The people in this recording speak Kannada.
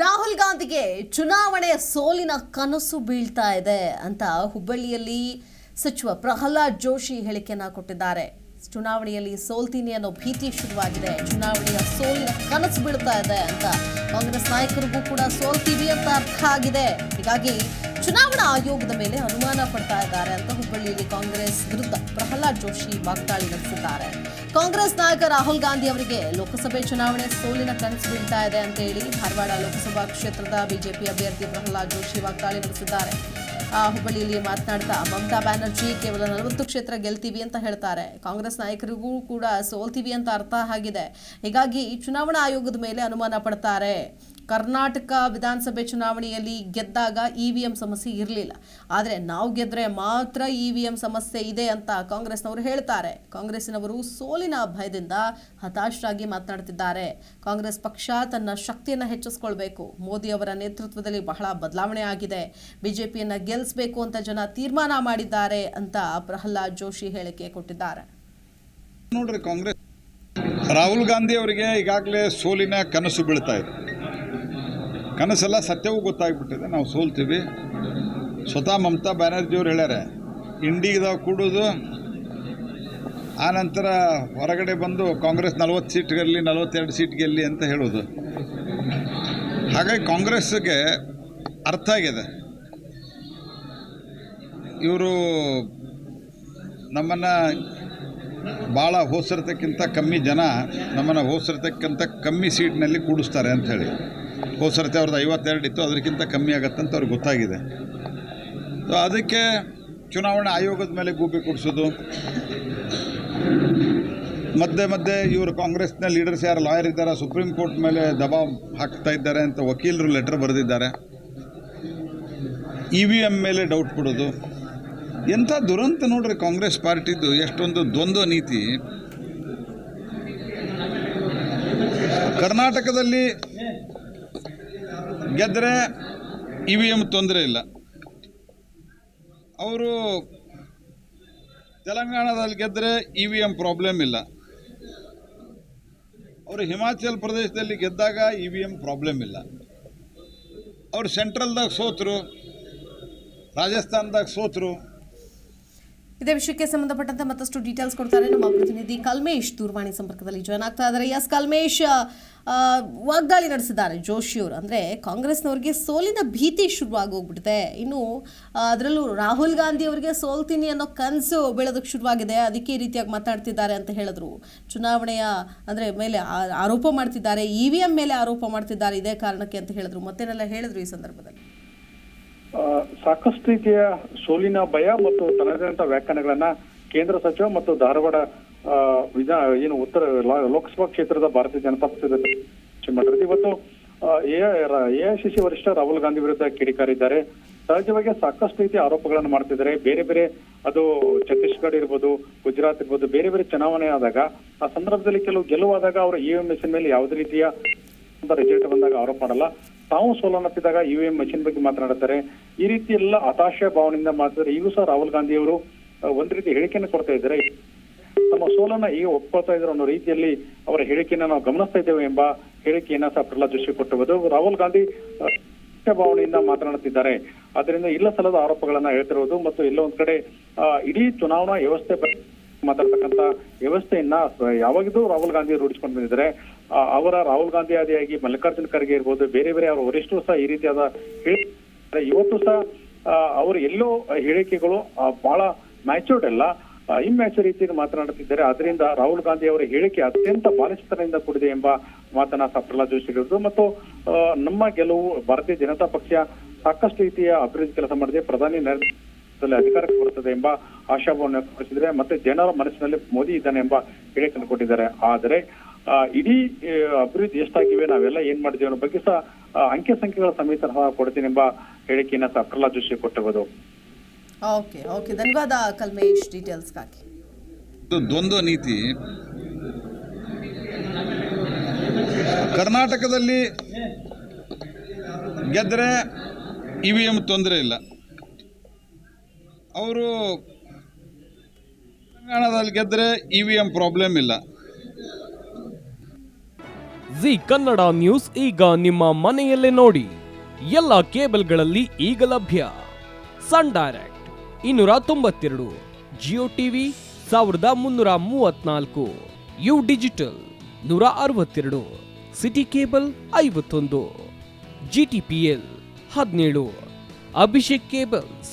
ರಾಹುಲ್ ಗಾಂಧಿಗೆ ಚುನಾವಣೆಯ ಸೋಲಿನ ಕನಸು ಬೀಳ್ತಾ ಇದೆ ಅಂತ ಹುಬ್ಬಳ್ಳಿಯಲ್ಲಿ ಸಚಿವ ಪ್ರಹ್ಲಾದ್ ಜೋಶಿ ಹೇಳಿಕೆಯನ್ನ ಕೊಟ್ಟಿದ್ದಾರೆ. ಚುನಾವಣೆಯಲ್ಲಿ ಸೋಲ್ತೀನಿ ಅನ್ನೋ ಭೀತಿ ಶುರುವಾಗಿದೆ. ಚುನಾವಣೆಯ ಸೋಲಿನ ಕನಸು ಬೀಳ್ತಾ ಇದೆ ಅಂತ ಕಾಂಗ್ರೆಸ್ ನಾಯಕರಿಗೂ ಕೂಡ ಸೋಲ್ತೀವಿ ಅಂತ ಅರ್ಥ ಆಗಿದೆ. ಹೀಗಾಗಿ ಚುನಾವಣಾ ಆಯೋಗದ ಮೇಲೆ ಅನುಮಾನ ಪಡ್ತಾ ಇದ್ದಾರೆ ಅಂತ ಹುಬ್ಬಳ್ಳಿಯಲ್ಲಿ ಕಾಂಗ್ರೆಸ್ ವಿರುದ್ಧ ಪ್ರಹ್ಲಾದ್ ಜೋಶಿ ವಾಗ್ದಾಳಿ ನಡೆಸಿದ್ದಾರೆ. ಕಾಂಗ್ರೆಸ್ ನಾಯಕ ರಾಹುಲ್ ಗಾಂಧಿ ಅವರಿಗೆ ಲೋಕಸಭೆ ಚುನಾವಣೆ ಸೋಲಿನ ಕನಸು ಬೀಳ್ತಾ ಇದೆ ಅಂತ ಹೇಳಿ ಧಾರವಾಡ ಲೋಕಸಭಾ ಕ್ಷೇತ್ರದ ಬಿಜೆಪಿ ಅಭ್ಯರ್ಥಿ ಪ್ರಹ್ಲಾದ್ ಜೋಶಿ ವಾಗ್ದಾಳಿ ನಡೆಸಿದ್ದಾರೆ. ಆ, ಹುಬ್ಬಳ್ಳಿಯಲ್ಲಿ ಮಾತನಾಡ್ತಾ ಮಮತಾ ಬ್ಯಾನರ್ಜಿ ಕೇವಲ ನಲವತ್ತು ಕ್ಷೇತ್ರ ಗೆಲ್ತೀವಿ ಅಂತ ಹೇಳ್ತಾರೆ. ಕಾಂಗ್ರೆಸ್ ನಾಯಕರಿಗೂ ಕೂಡ ಸೋಲ್ತೀವಿ ಅಂತ ಅರ್ಥ ಆಗಿದೆ. ಹೀಗಾಗಿ ಚುನಾವಣಾ ಆಯೋಗದ ಮೇಲೆ ಅನುಮಾನ ಪಡ್ತಾರೆ. ಕರ್ನಾಟಕ ವಿಧಾನಸಭೆ ಚುನಾವಣೆಯಲ್ಲಿ ಗೆದ್ದಾಗ ಇ ವಿ ಎಂ ಸಮಸ್ಯೆ ಇರಲಿಲ್ಲ. ಆದರೆ ನಾವು ಗೆದ್ದರೆ ಮಾತ್ರ ಇ ವಿ ಎಂ ಸಮಸ್ಯೆ ಇದೆ ಅಂತ ಕಾಂಗ್ರೆಸ್ನವರು ಹೇಳ್ತಾರೆ. ಕಾಂಗ್ರೆಸ್ಸಿನವರು ಸೋಲಿನ ಭಯದಿಂದ ಹತಾಶರಾಗಿ ಮಾತನಾಡ್ತಿದ್ದಾರೆ. ಕಾಂಗ್ರೆಸ್ ಪಕ್ಷ ತನ್ನ ಶಕ್ತಿಯನ್ನು ಹೆಚ್ಚಿಸ್ಕೊಳ್ಬೇಕು. ಮೋದಿ ಅವರ ನೇತೃತ್ವದಲ್ಲಿ ಬಹಳ ಬದಲಾವಣೆ ಆಗಿದೆ. ಬಿಜೆಪಿಯನ್ನು ಗೆಲ್ಲಿಸಬೇಕು ಅಂತ ಜನ ತೀರ್ಮಾನ ಮಾಡಿದ್ದಾರೆ ಅಂತ ಪ್ರಹ್ಲಾದ್ ಜೋಶಿ ಹೇಳಿಕೆ ಕೊಟ್ಟಿದ್ದಾರೆ. ನೋಡ್ರಿ ಕಾಂಗ್ರೆಸ್ ರಾಹುಲ್ ಗಾಂಧಿ ಅವರಿಗೆ ಈಗಾಗಲೇ ಸೋಲಿನ ಕನಸು ಬೀಳ್ತಾ ಇದೆ. ಕನಸೆಲ್ಲ ಸತ್ಯವೂ ಗೊತ್ತಾಗ್ಬಿಟ್ಟಿದೆ. ನಾವು ಸೋಲ್ತೀವಿ. ಸ್ವತಃ ಮಮತಾ ಬ್ಯಾನರ್ಜಿಯವ್ರು ಹೇಳ್ಯಾರೆ ಇಂಡಿಯಾದಾಗ ಕೂಡೋದು ಆನಂತರ ಹೊರಗಡೆ ಬಂದು ಕಾಂಗ್ರೆಸ್ ನಲ್ವತ್ತು ಸೀಟ್ ಗೆಲ್ಲಿ, ನಲವತ್ತೆರಡು ಸೀಟ್ ಗೆಲ್ಲಿ ಅಂತ ಹೇಳೋದು. ಹಾಗಾಗಿ ಕಾಂಗ್ರೆಸ್ಗೆ ಅರ್ಥ ಆಗಿದೆ. ಇವರು ನಮ್ಮನ್ನು ಭಾಳ ಹೋಸರತಕ್ಕಿಂತ ಕಮ್ಮಿ ಜನ ನಮ್ಮನ್ನು ಹೋಸರತಕ್ಕಿಂತ ಕಮ್ಮಿ ಸೀಟ್ನಲ್ಲಿ ಕೂಡಿಸ್ತಾರೆ ಅಂಥೇಳಿ ಹೋಸರತೆ ಅವ್ರದ್ದು ಐವತ್ತೆರಡು ಇತ್ತು, ಅದಕ್ಕಿಂತ ಕಮ್ಮಿ ಆಗತ್ತಂತ ಅವ್ರಿಗೆ ಗೊತ್ತಾಗಿದೆ. ಸೊ ಅದಕ್ಕೆ ಚುನಾವಣಾ ಆಯೋಗದ ಮೇಲೆ ಗೂಬೆ ಕೊಡಿಸೋದು. ಮಧ್ಯೆ ಮಧ್ಯೆ ಇವರು ಕಾಂಗ್ರೆಸ್ನ ಲೀಡರ್ಸ್ ಯಾರು ಲಾಯರ್ ಇದ್ದಾರೆ, ಸುಪ್ರೀಂ ಕೋರ್ಟ್ ಮೇಲೆ ದಬಾವ್ ಹಾಕ್ತಾ ಇದ್ದಾರೆ ಅಂತ ವಕೀಲರು ಲೆಟರ್ ಬರೆದಿದ್ದಾರೆ. ಇ ವಿ ಎಂ ಮೇಲೆ ಡೌಟ್ ಕೊಡೋದು. ಎಂಥ ದುರಂತ ನೋಡ್ರಿ ಕಾಂಗ್ರೆಸ್ ಪಾರ್ಟಿದು, ಎಷ್ಟೊಂದು ದ್ವಂದ್ವ ನೀತಿ. ಕರ್ನಾಟಕದಲ್ಲಿ ಗೆದ್ದರೆ ಇ ವಿ ಎಂ ತೊಂದರೆ ಇಲ್ಲ. ಅವರು ತೆಲಂಗಾಣದಲ್ಲಿ ಗೆದ್ದರೆ ಇ ವಿ ಎಂ ಪ್ರಾಬ್ಲಮ್ ಇಲ್ಲ. ಅವರು ಹಿಮಾಚಲ್ ಪ್ರದೇಶದಲ್ಲಿ ಗೆದ್ದಾಗ ಇ ವಿ ಎಂ ಪ್ರಾಬ್ಲಮ್ ಇಲ್ಲ. ಅವರು ಸೆಂಟ್ರಲ್ದಾಗ ಸೋತರು, ರಾಜಸ್ಥಾನದಾಗ ಸೋತರು. ಇದೇ ವಿಷಯಕ್ಕೆ ಸಂಬಂಧಪಟ್ಟಂತೆ ಮತ್ತಷ್ಟು ಡೀಟೇಲ್ಸ್ ಕೊಡ್ತಾರೆ ನಮ್ಮ ಪ್ರತಿನಿಧಿ ಕಲ್ಮೇಶ್ ದೂರವಾಣಿ ಸಂಪರ್ಕದಲ್ಲಿ ಜಾಯ್ನ್ ಆಗ್ತಾ ಇದ್ದಾರೆ. ಎಸ್ ಕಲ್ಮೇಶ್ ವಾಗ್ದಾಳಿ ನಡೆಸಿದ್ದಾರೆ ಜೋಶಿ ಅಂದರೆ ಕಾಂಗ್ರೆಸ್ನವ್ರಿಗೆ ಸೋಲಿನ ಭೀತಿ ಶುರುವಾಗೋಗ್ಬಿಟ್ಟಿದೆ. ಇನ್ನು ಅದರಲ್ಲೂ ರಾಹುಲ್ ಗಾಂಧಿ ಅವರಿಗೆ ಸೋಲ್ತೀನಿ ಅನ್ನೋ ಕನಸು ಬೆಳೋದಕ್ಕೆ ಶುರುವಾಗಿದೆ. ಅದಕ್ಕೆ ಈ ರೀತಿಯಾಗಿ ಮಾತಾಡ್ತಿದ್ದಾರೆ ಅಂತ ಹೇಳಿದ್ರು. ಚುನಾವಣೆಯ, ಅಂದ್ರೆ ಮೇಲೆ ಆರೋಪ ಮಾಡ್ತಿದ್ದಾರೆ. ಇ ವಿ ಎಂ ಮೇಲೆ ಆರೋಪ ಮಾಡ್ತಿದ್ದಾರೆ ಇದೇ ಕಾರಣಕ್ಕೆ ಅಂತ ಹೇಳಿದ್ರು. ಮತ್ತೇನೆಲ್ಲ ಹೇಳಿದ್ರು ಈ ಸಂದರ್ಭದಲ್ಲಿ? ಸಾಕಷ್ಟು ರೀತಿಯ ಸೋಲಿನ ಭಯ ಮತ್ತು ತನ್ನದೇ ವ್ಯಾಖ್ಯಾನಗಳನ್ನ ಕೇಂದ್ರ ಸಚಿವ ಮತ್ತು ಧಾರವಾಡ ವಿಧಾನ ಏನು ಉತ್ತರ ಲೋಕಸಭಾ ಕ್ಷೇತ್ರದ ಭಾರತೀಯ ಜನತಾ ಪಕ್ಷದ ಮಾಡಿರೋದು ಇವತ್ತು ಎಐಸಿಸಿ ವರಿಷ್ಠ ರಾಹುಲ್ ಗಾಂಧಿ ವಿರುದ್ಧ ಕಿಡಿಕಾರಿದ್ದಾರೆ. ಸಹಜವಾಗಿ ಸಾಕಷ್ಟು ರೀತಿಯ ಆರೋಪಗಳನ್ನು ಮಾಡ್ತಿದ್ದಾರೆ. ಬೇರೆ ಬೇರೆ, ಅದು ಛತ್ತೀಸ್ಗಢ ಇರ್ಬೋದು, ಗುಜರಾತ್ ಇರ್ಬೋದು, ಬೇರೆ ಬೇರೆ ಚುನಾವಣೆ ಆದಾಗ, ಆ ಸಂದರ್ಭದಲ್ಲಿ ಕೆಲವು ಗೆಲುವಾದಾಗ ಅವರ ಇ ಎಂ ಎಸ್ ಮೇಲೆ ಯಾವುದೇ ರೀತಿಯ ರಿಸಲ್ಟ್ ಬಂದಾಗ ಆರೋಪ ಮಾಡಲ್ಲ. ತಾವು ಸೋಲನ್ನಪ್ಪಿದಾಗ ಎಂ ಮಷಿನ್ ಬಗ್ಗೆ ಮಾತನಾಡುತ್ತಾರೆ. ಈ ರೀತಿ ಎಲ್ಲ ಹತಾಶ ಭಾವನೆಯಿಂದ ಮಾತಾಡಿದ್ರೆ ಈಗೂ ಸಹ ರಾಹುಲ್ ಗಾಂಧಿ ಅವರು ಒಂದ್ ರೀತಿ ಹೇಳಿಕೆಯನ್ನು ಕೊಡ್ತಾ ಇದ್ದಾರೆ. ತಮ್ಮ ಸೋಲನ್ನ ಈಗ ಒಪ್ಕೊಳ್ತಾ ಇದ್ರು ಅನ್ನೋ ರೀತಿಯಲ್ಲಿ ಅವರ ಹೇಳಿಕೆಯನ್ನ ನಾವು ಗಮನಿಸ್ತಾ ಇದ್ದೇವೆ ಎಂಬ ಹೇಳಿಕೆಯನ್ನ ಸಹ ಪ್ರಹ್ಲಾದ್ ಜೋಶಿ ಕೊಟ್ಟಿರುವುದು. ರಾಹುಲ್ ಗಾಂಧಿ ಭಾವನೆಯಿಂದ ಮಾತನಾಡುತ್ತಿದ್ದಾರೆ. ಆದ್ರಿಂದ ಇಲ್ಲ ಸಲ್ಲದ ಆರೋಪಗಳನ್ನ ಹೇಳ್ತಿರುವುದು ಮತ್ತು ಎಲ್ಲ ಒಂದ್ ಕಡೆ ಇಡೀ ಚುನಾವಣಾ ವ್ಯವಸ್ಥೆ ಮಾತಾಡ್ತಕ್ಕಂತ ವ್ಯವಸ್ಥೆಯನ್ನ ಯಾವಾಗಿದ್ದು ರಾಹುಲ್ ಗಾಂಧಿ ರೂಢಿಸಿಕೊಂಡು ಬಂದಿದ್ದಾರೆ. ಅವರ ರಾಹುಲ್ ಗಾಂಧಿ ಆದಿಯಾಗಿ ಮಲ್ಲಿಕಾರ್ಜುನ್ ಖರ್ಗೆ ಇರ್ಬೋದು, ಬೇರೆ ಬೇರೆ ಅವರ ವರಿಷ್ಠರು ಸಹ ಈ ರೀತಿಯಾದ ಇವತ್ತು ಸಹ ಅವರು ಎಲ್ಲೋ ಹೇಳಿಕೆಗಳು ಬಹಳ ಮ್ಯಾಚೂರ್ಡ್ ಅಲ್ಲ. ಇಮ್ಯಾಚೂರ್ ರೀತಿಯಲ್ಲಿ ಮಾತನಾಡುತ್ತಿದ್ದಾರೆ. ಅದರಿಂದ ರಾಹುಲ್ ಗಾಂಧಿ ಅವರ ಹೇಳಿಕೆ ಅತ್ಯಂತ ಬಾಲಿಸ್ತರದಿಂದ ಕೂಡಿದೆ ಎಂಬ ಮಾತನ್ನ ಸಹ ಪ್ರಹ್ಲಾದ್ ಜೋಶಿ ಹೇಳಿದ್ರು. ಮತ್ತು ನಮ್ಮ ಗೆಲುವು ಭಾರತೀಯ ಜನತಾ ಪಕ್ಷ ಸಾಕಷ್ಟು ರೀತಿಯ ಅಭಿವೃದ್ಧಿ ಕೆಲಸ ಮಾಡಿದೆ. ಪ್ರಧಾನಿ ನರೇಂದ್ರ ಅಧಿಕಾರಕ್ಕೆ ಬರುತ್ತದೆ ಎಂಬ ಆಶಾಭಾವನೆ ವ್ಯಕ್ತಪಡಿಸಿದ್ರೆ ಮತ್ತೆ ಜನರ ಮನಸ್ಸಿನಲ್ಲಿ ಮೋದಿ ಇದ್ದಾನೆ ಎಂಬ ಹೇಳಿಕೆಯನ್ನು ಕೊಟ್ಟಿದ್ದಾರೆ ಆದರೆ ಆ, ಇಡೀ ಅಭಿವೃದ್ಧಿ ಎಷ್ಟಾಗಿವೆ ನಾವೆಲ್ಲ ಏನ್ ಮಾಡಿದ್ದೇವೆ ಅನ್ನೋ ಬಗ್ಗೆ ಸಹ ಅಂಕೆ ಸಂಖ್ಯೆಗಳ ಸಮೇತ ಕೊಡ್ತೀನಿ ಎಂಬ ಹೇಳಿಕೆಯನ್ನ ಸಹ ಪ್ರಹ್ಲಾದ್ ಜೋಶಿ ಕೊಟ್ಟಿರ್ಬೋದು. Okay okay. ಧನ್ಯವಾದ ಕಲ್ಮೇಶ್ ಡೀಟೇಲ್ಸ್ಗಾಗಿ. ದ್ವಂದ್ವ ನೀತಿ. ಕರ್ನಾಟಕದಲ್ಲಿ ಗೆದ್ದರೆ ಇ ವಿ ತೊಂದರೆ ಇಲ್ಲ. ಅವರು ತೆಲಂಗಾಣದಲ್ಲಿ ಗೆದ್ದರೆ ಇ ವಿ ಎಂ ಪ್ರಾಬ್ಲಮ್ ಇಲ್ಲ. ಜಿ ಕನ್ನಡ ನ್ಯೂಸ್ ಈಗ ನಿಮ್ಮ ಮನೆಯಲ್ಲೇ ನೋಡಿ. ಎಲ್ಲ ಕೇಬಲ್ಗಳಲ್ಲಿ ಈಗ ಲಭ್ಯ. ಸನ್ ಡೈರೆಕ್ಟ್ ಇನ್ನೂರ ತೊಂಬತ್ತೆರಡು, ಜಿಯೋ ಟಿವಿ ಸಾವಿರದ ಮುನ್ನೂರ ಮೂವತ್ನಾಲ್ಕು, ಯು ಡಿಜಿಟಲ್ ನೂರ ಅರವತ್ತೆರಡು, ಸಿಟಿ ಕೇಬಲ್ ಐವತ್ತೊಂದು, ಜಿ ಟಿ ಪಿ ಎಲ್ ಹದಿನೇಳು, ಅಭಿಷೇಕ್ ಕೇಬಲ್ಸ್